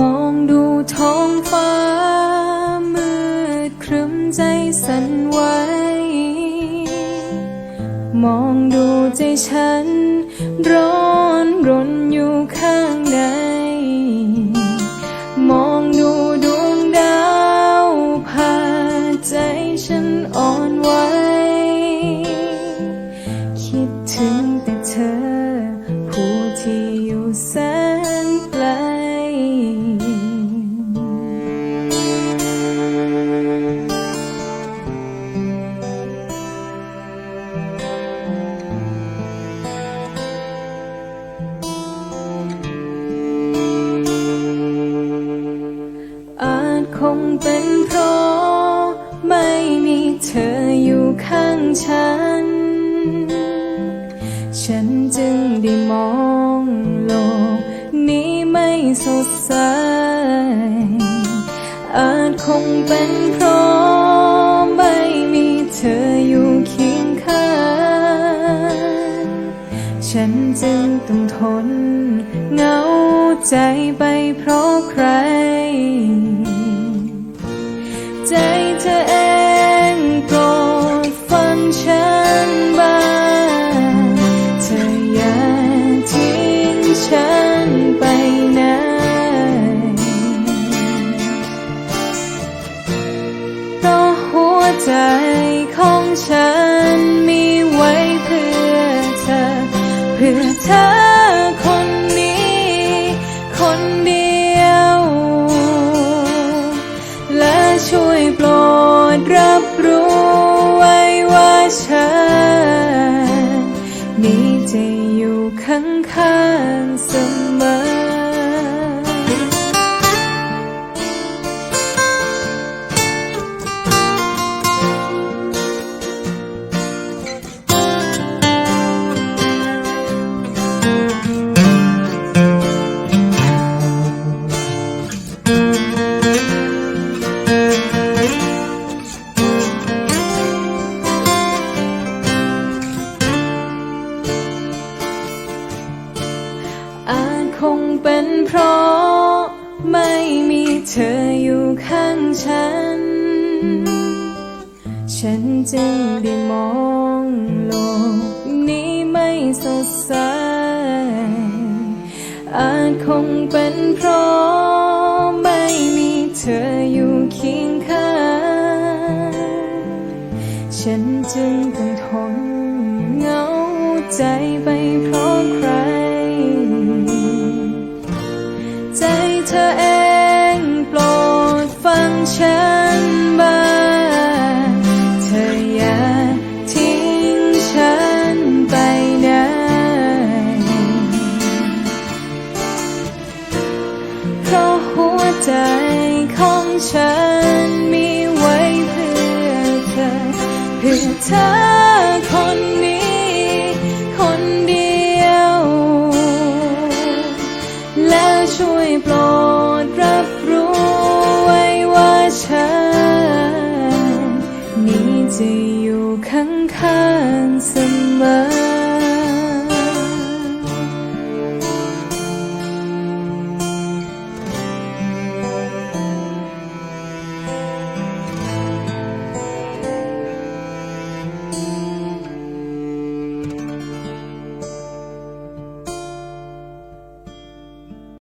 มองดูท้องฟ้า มืดครึ้มใจสั่นไหวมองดูใจฉัน ร้อนรน เป็นเพราะไม่มีเธออยู่ข้างฉัน ฉันจึงได้มองโลก นี้ไม่สดใส อาจคงเป็นเพราะไม่มีเธออยู่เคียงข้าง ฉันจึงต้องทนเหงาใจไปเพราะใคร ใจเธอเองโปรดฟังฉันบ้างเธออย่าทิ้งฉันไปไหนเพราะหัวใจของฉันมีไว้เพื่อเธอ เพื่อเธอ อยู่ข้า ฉัน ฉันจึงได้มองโลกนี้ไม่สดใส อาจคงเป็นเพราะไม่มีเธออยู่เคียงข้าง ฉันจึงต้องทนเหงาใจไปเพราะใคร ใจเธอเองโปรดฟัง ฉันบ้างเธออย่าทิ้งฉันไปไหนเพราะหัวใจของฉัน จะอยู่ข้างๆเสมอ